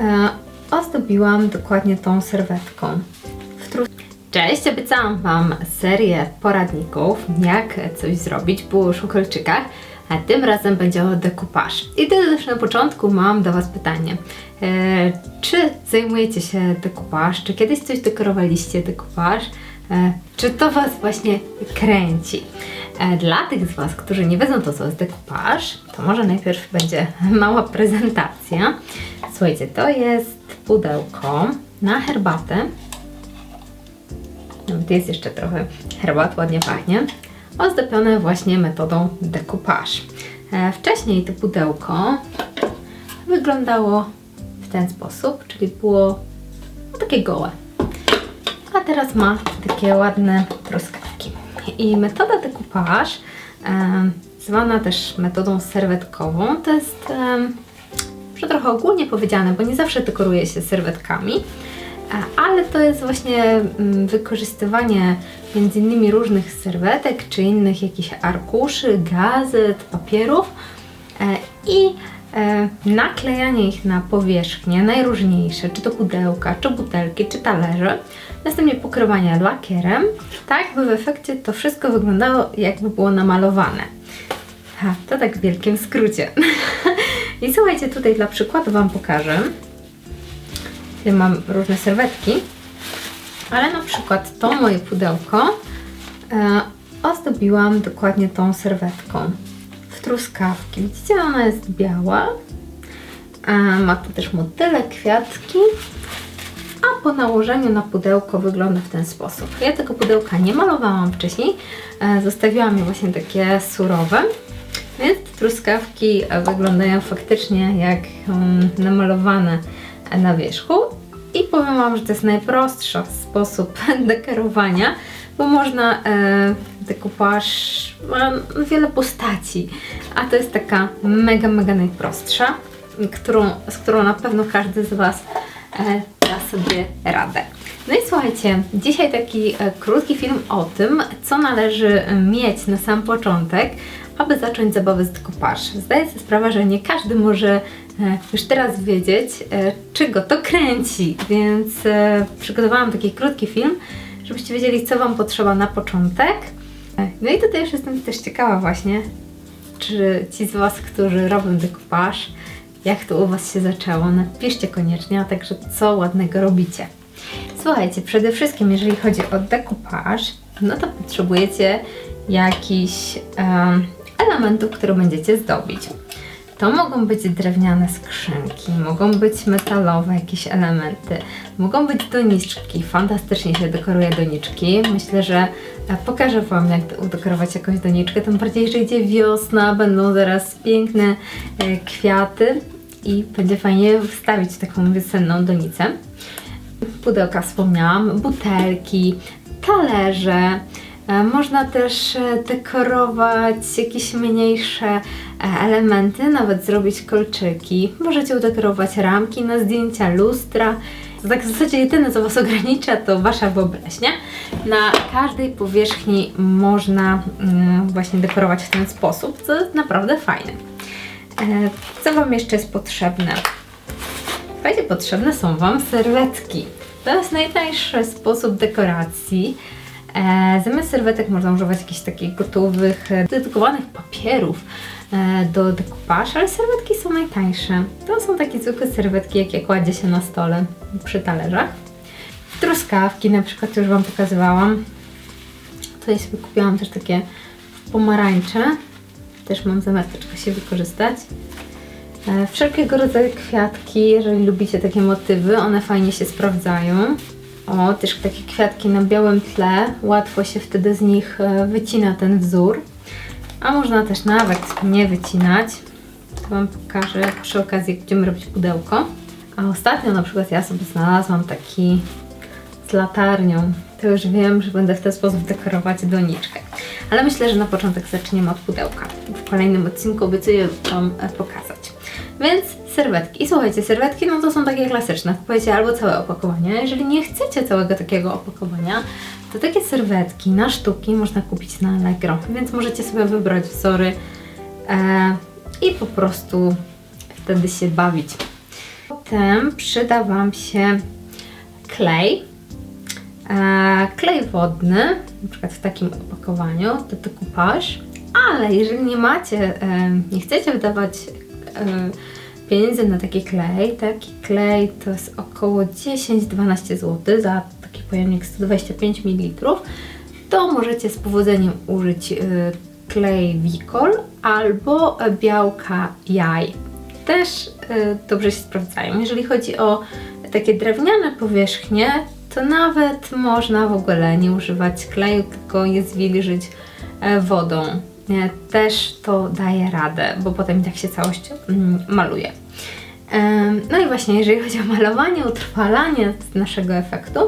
E, ozdobiłam dokładnie tą serwetką. Cześć, obiecałam Wam serię poradników, jak coś zrobić. Było już o kolczykach, a tym razem będzie o dekupaż. I to też na początku mam do Was pytanie. E, czy zajmujecie się dekupaż? Czy kiedyś coś dekorowaliście dekupaż? E, czy to Was właśnie kręci? E, Dla tych z Was, którzy nie wiedzą to co jest dekupaż, to może najpierw będzie mała prezentacja. Słuchajcie, to jest pudełko na herbatę. Nawet jest jeszcze trochę herbat, ładnie pachnie. Ozdobione właśnie metodą dekupaż. E, Wcześniej to pudełko wyglądało w ten sposób, czyli było no, takie gołe. A teraz ma takie ładne truskawki. I metoda dekupaż, em, zwana też metodą serwetkową, to jest może trochę ogólnie powiedziane, bo nie zawsze dekoruje się serwetkami, a- ale to jest właśnie mm, wykorzystywanie między innymi różnych serwetek, czy innych jakichś arkuszy, gazet, papierów e, i e, naklejanie ich na powierzchnie najróżniejsze, czy to pudełka, czy butelki, czy talerze, następnie pokrywanie lakierem, tak by w efekcie to wszystko wyglądało jakby było namalowane. Ha, to tak w wielkim skrócie. I słuchajcie, tutaj dla przykładu Wam pokażę. Tutaj mam różne serwetki, ale na przykład to moje pudełko e, ozdobiłam dokładnie tą serwetką truskawki. Widzicie, ona jest biała, ma tu też motyle, kwiatki, a po nałożeniu na pudełko wygląda w ten sposób. Ja tego pudełka nie malowałam wcześniej, e, zostawiłam je właśnie takie surowe, więc truskawki e, wyglądają faktycznie jak mm, namalowane na wierzchu. I powiem Wam, że to jest najprostszy sposób dekorowania, bo można e, dekupaż ma wiele postaci, a to jest taka mega, mega najprostsza, którą, z którą na pewno każdy z Was e, da sobie radę. No i słuchajcie, dzisiaj taki e, krótki film o tym, co należy e, mieć na sam początek, aby zacząć zabawę z dekupaż. Zdaję sobie sprawę, że nie każdy może e, już teraz wiedzieć, e, czy go to kręci, więc przygotowałam taki krótki film, żebyście wiedzieli, co Wam potrzeba na początek. No i tutaj już jestem też ciekawa właśnie, czy ci z Was, którzy robią dekupaż, jak to u Was się zaczęło, napiszcie koniecznie, a także co ładnego robicie. Słuchajcie, przede wszystkim jeżeli chodzi o dekupaż, no to potrzebujecie jakichś em, elementów, które będziecie zdobić. To mogą być drewniane skrzynki, mogą być metalowe jakieś elementy, mogą być doniczki. Fantastycznie się dekoruje doniczki. Myślę, że e, pokażę Wam, jak udekorować jakąś doniczkę. Tym bardziej, że idzie wiosna, będą zaraz piękne e, kwiaty i będzie fajnie wstawić taką wiosenną donicę. Pudełka wspomniałam, butelki, talerze. E, Można też e, dekorować jakieś mniejsze e, elementy, nawet zrobić kolczyki. Możecie udekorować ramki na zdjęcia, lustra. Tak w zasadzie jedyne, co Was ogranicza, to Wasza wyobraźnia. Na każdej powierzchni można mm, właśnie dekorować w ten sposób, co jest naprawdę fajne. Co Wam jeszcze jest potrzebne? Słuchajcie, potrzebne są Wam serwetki. To jest najtańszy sposób dekoracji. E, zamiast serwetek można używać jakichś takich gotowych, e, dedykowanych papierów e, do dekupaż, ale serwetki są najtańsze. To są takie zwykłe serwetki, jakie kładzie się na stole przy talerzach. Truskawki na przykład już Wam pokazywałam. Tutaj sobie kupiłam też takie pomarańcze. Też mam zamiar troszkę się wykorzystać. Wszelkiego rodzaju kwiatki, jeżeli lubicie takie motywy, one fajnie się sprawdzają. O, też takie kwiatki na białym tle, łatwo się wtedy z nich e, wycina ten wzór. A można też nawet nie wycinać. To Wam pokażę przy okazji, jak będziemy robić pudełko. A ostatnio na przykład ja sobie znalazłam taki z latarnią. To już wiem, że będę w ten sposób dekorować doniczkę. Ale myślę, że na początek zaczniemy od pudełka. W kolejnym odcinku obiecuję Wam e, pokazać. Więc serwetki. I słuchajcie, serwetki no to są takie klasyczne. Kupujecie albo całe opakowanie. Jeżeli nie chcecie całego takiego opakowania, to takie serwetki na sztuki można kupić na Allegro. Więc możecie sobie wybrać wzory e, i po prostu wtedy się bawić. tym przyda Wam się klej. E, klej wodny, na przykład w takim opakowaniu, to decoupage. Ale jeżeli nie macie, e, nie chcecie wydawać pieniędzy na taki klej, taki klej to jest około 10-12 zł za taki pojemnik 125 ml, to możecie z powodzeniem użyć e, klej Wicol albo białka jaj. Też e, dobrze się sprawdzają. Jeżeli chodzi o takie drewniane powierzchnie, to nawet można w ogóle nie używać kleju, tylko je zwilżyć e, wodą. Też to daje radę, bo potem tak się całość mm, maluje. No i właśnie, jeżeli chodzi o malowanie, utrwalanie naszego efektu,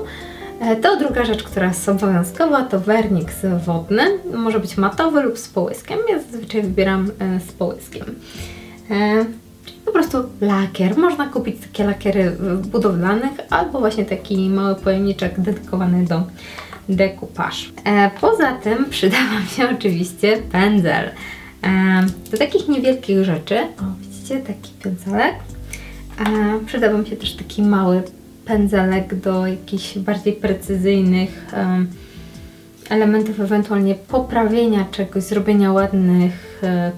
e, to druga rzecz, która jest obowiązkowa, to werniks wodny. Może być matowy lub z połyskiem. Ja zazwyczaj wybieram e, z połyskiem. E, czyli Po prostu lakier. Można kupić takie lakiery budowlanych albo właśnie taki mały pojemniczek dedykowany do dekupaż. E, poza tym przyda Wam się oczywiście pędzel. E, do takich niewielkich rzeczy, o widzicie, taki pędzelek. E, przyda Wam się też taki mały pędzelek do jakichś bardziej precyzyjnych em, elementów, ewentualnie poprawienia czegoś, zrobienia ładnych, e,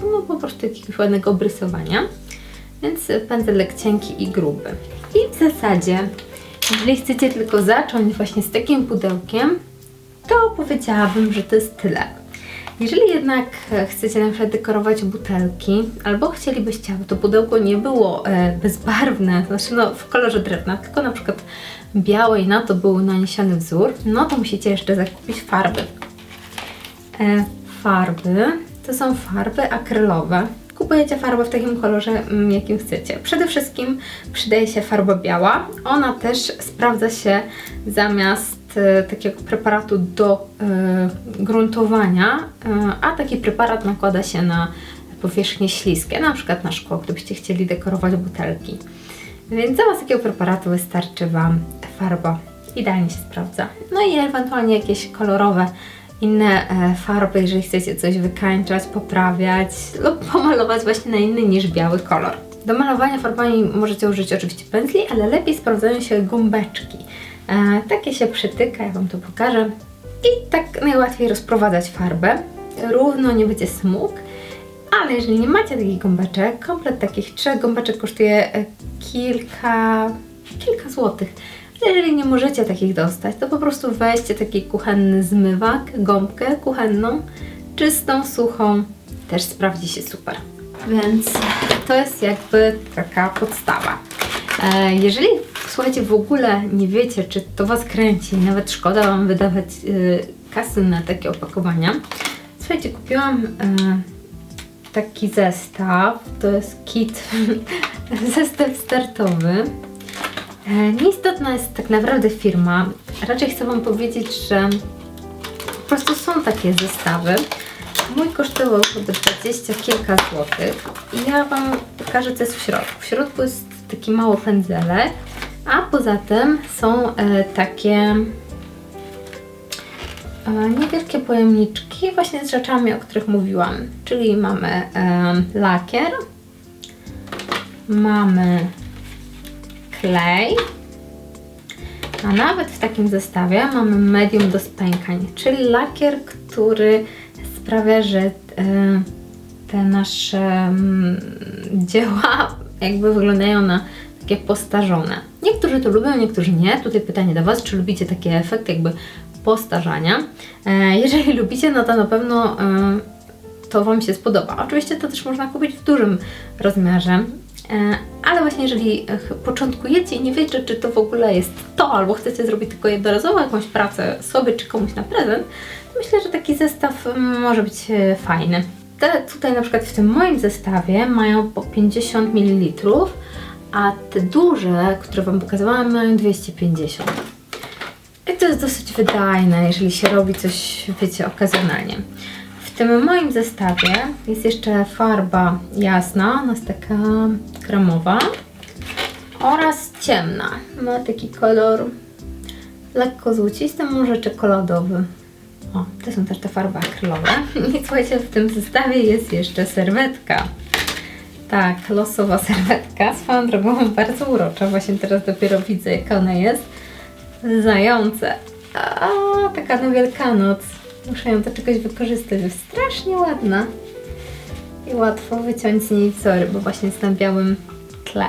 no po prostu jakiegoś ładnego obrysowania. Więc pędzelek cienki i gruby. I w zasadzie, jeżeli chcecie tylko zacząć właśnie z takim pudełkiem, to powiedziałabym, że to jest tyle. Jeżeli jednak e, chcecie na przykład dekorować butelki, albo chcielibyście, aby to pudełko nie było e, bezbarwne, znaczy no w kolorze drewna, tylko na przykład białe i na to był naniesiony wzór, no to musicie jeszcze zakupić farby. E, farby to są farby akrylowe. Kupujecie farbę w takim kolorze, mm, jakim chcecie. Przede wszystkim przydaje się farba biała. Ona też sprawdza się zamiast e, takiego preparatu do e, gruntowania, e, a taki preparat nakłada się na powierzchnie śliskie, na przykład na szkło, gdybyście chcieli dekorować butelki. Więc zamiast takiego preparatu wystarczy Wam farba. Idealnie się sprawdza. No i ewentualnie jakieś kolorowe inne e, farby, jeżeli chcecie coś wykańczać, poprawiać lub pomalować właśnie na inny niż biały kolor. Do malowania farbami możecie użyć oczywiście pędzli, ale lepiej sprawdzają się gąbeczki. E, takie się przytyka, ja Wam to pokażę. I tak najłatwiej rozprowadzać farbę. Równo nie będzie smug, ale jeżeli nie macie takich gąbeczek, komplet takich trzech gąbeczek kosztuje e, kilka, kilka złotych. Jeżeli nie możecie takich dostać, to po prostu weźcie taki kuchenny zmywak, gąbkę kuchenną, czystą, suchą, też sprawdzi się super. Więc to jest jakby taka podstawa. E, Jeżeli słuchajcie, w ogóle nie wiecie, czy to Was kręci, nawet szkoda Wam wydawać y, kasy na takie opakowania, słuchajcie, kupiłam y, taki zestaw, to jest kit, zestaw startowy. E, Nieistotna jest tak naprawdę firma. Raczej chcę Wam powiedzieć, że po prostu są takie zestawy. Mój kosztował chyba 20 kilka złotych. I ja Wam pokażę, co jest w środku. W środku jest taki mały pędzelek, a poza tym są e, takie e, niewielkie pojemniczki właśnie z rzeczami, o których mówiłam. Czyli mamy e, lakier, mamy klej, a nawet w takim zestawie mamy medium do spękań, czyli lakier, który sprawia, że e, te nasze mm, dzieła jakby wyglądają na takie postarzone. Niektórzy to lubią, niektórzy nie. Tutaj pytanie do Was, czy lubicie takie efekty jakby postarzania? E, jeżeli lubicie, no to na pewno e, to Wam się spodoba. Oczywiście to też można kupić w dużym rozmiarze, ale właśnie jeżeli e, początkujecie i nie wiecie, czy to w ogóle jest to, albo chcecie zrobić tylko jednorazowo jakąś pracę sobie czy komuś na prezent, to myślę, że taki zestaw mm, może być e, fajny. Te tutaj na przykład w tym moim zestawie mają po 50 ml, a te duże, które Wam pokazywałam, mają 250 i to jest dosyć wydajne, jeżeli się robi coś, wiecie, okazjonalnie. Tym moim zestawie jest jeszcze farba jasna, ona jest taka kremowa oraz ciemna. Ma taki kolor lekko złocisty, może czekoladowy. O, to są też te farby akrylowe. I słuchajcie, w tym zestawie jest jeszcze serwetka. Tak, losowa serwetka. Swoją drogą bardzo urocza. Właśnie teraz dopiero widzę, jaka ona jest. Zające. A, taka na Wielkanoc. Muszę ją do czegoś wykorzystać. Jest strasznie ładna. I łatwo wyciąć z niej wzory, bo właśnie jest na białym tle.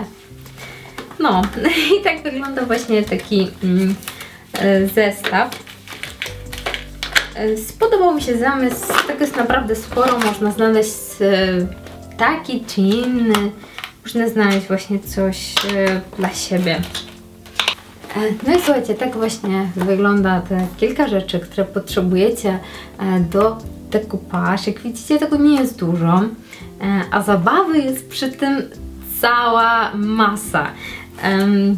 No, i tak wygląda właśnie taki mm, e, zestaw. E, Spodobał mi się zamysł, tego jest naprawdę sporo, można znaleźć e, taki czy inny, można znaleźć właśnie coś dla siebie. No i słuchajcie, tak właśnie wygląda te kilka rzeczy, które potrzebujecie e, do dekupaż. Jak widzicie, tego nie jest dużo, e, a zabawy jest przy tym cała masa.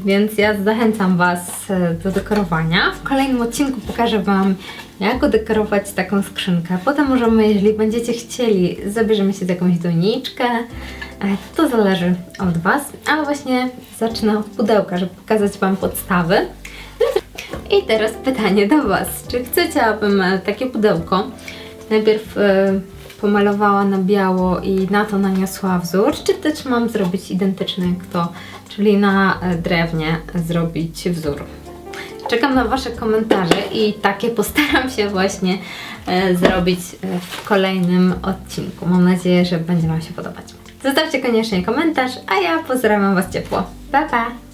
Więc ja zachęcam Was e, do dekorowania. W kolejnym odcinku pokażę Wam, jak odekorować taką skrzynkę. Potem możemy, jeżeli będziecie chcieli, zabierzemy się z jakąś doniczkę. E, To zależy od Was. Ale właśnie zacznę od pudełka, żeby pokazać Wam podstawy. I teraz pytanie do Was. Czy chcecie, abym e, takie pudełko najpierw e, pomalowała na biało i na to naniosła wzór, czy też mam zrobić identyczny jak to, czyli na drewnie zrobić wzór? Czekam na Wasze komentarze i takie postaram się właśnie zrobić w kolejnym odcinku. Mam nadzieję, że będzie Wam się podobać. Zostawcie koniecznie komentarz, a ja pozdrawiam Was ciepło. Pa, pa!